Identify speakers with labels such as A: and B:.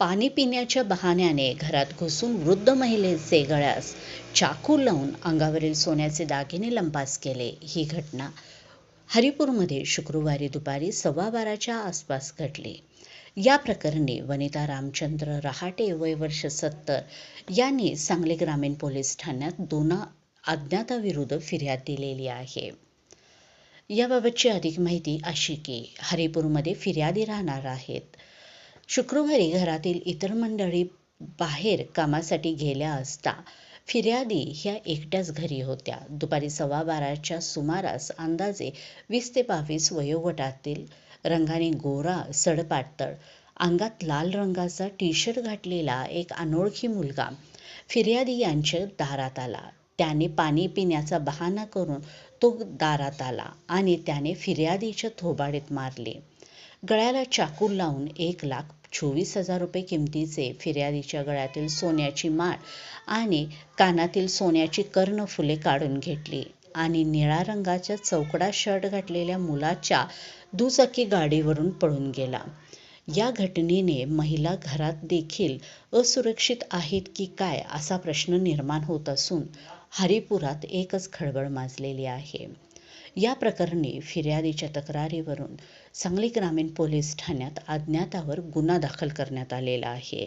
A: पाणी पिण्याच्या बहाण्याने घरात घुसून वृद्ध महिलेचे गळ्यास चाकू लावून अंगावरील सोन्याचे दागिने लंपास केले. ही घटना हरिपूरमध्ये शुक्रवारी दुपारी सव्वा बाराच्या आसपास घडली. या प्रकरणी वनिता रामचंद्र रहाटे वय वर्ष सत्तर यांनी सांगली ग्रामीण पोलीस ठाण्यात दोन अज्ञाताविरुद्ध फिर्याद दिलेली आहे. याबाबतची अधिक माहिती अशी की हरिपूरमध्ये फिर्यादी राहणार आहेत. शुक्रवारी घरातील इतर मंडळी बाहेर कामासाठी गेल्या असता फिर्यादी ह्या एकट्याच घरी होत्या. दुपारी सव्वा बाराच्या सुमारास अंदाजे वीस ते बावीस वयोगटातील रंगाने गोरा सडपातळ अंगात लाल रंगाचा टी शर्ट घातलेला एक अनोळखी मुलगा फिर्यादी यांच्या दारात आला. त्याने पाणी पिण्याचा बहाणा करून तो दारात आला आणि त्याने फिर्यादीच्या थोबाडीत मारले. गळ्याला चाकू लावून एक लाख चोवीस हजार रुपये किमतीचे फिर्यादीच्या गळ्यातील सोन्याची माळ आणि कानातील सोन्याची कर्णफुले काढून घेतली आणि निळा रंगाच्या चौकडा शर्ट घातलेल्या मुलाच्या दुचाकी गाडीवरून पळून गेला. या घटनेने महिला घरात देखील असुरक्षित आहेत की काय असा प्रश्न निर्माण होत असून हरिपुरात एकच खळबळ माजलेली आहे. या प्रकरणी फिर्यादीच्या तक्रारीवरून सांगली ग्रामीण पोलीस ठाण्यात अज्ञातावर गुन्हा दाखल करण्यात आलेला आहे.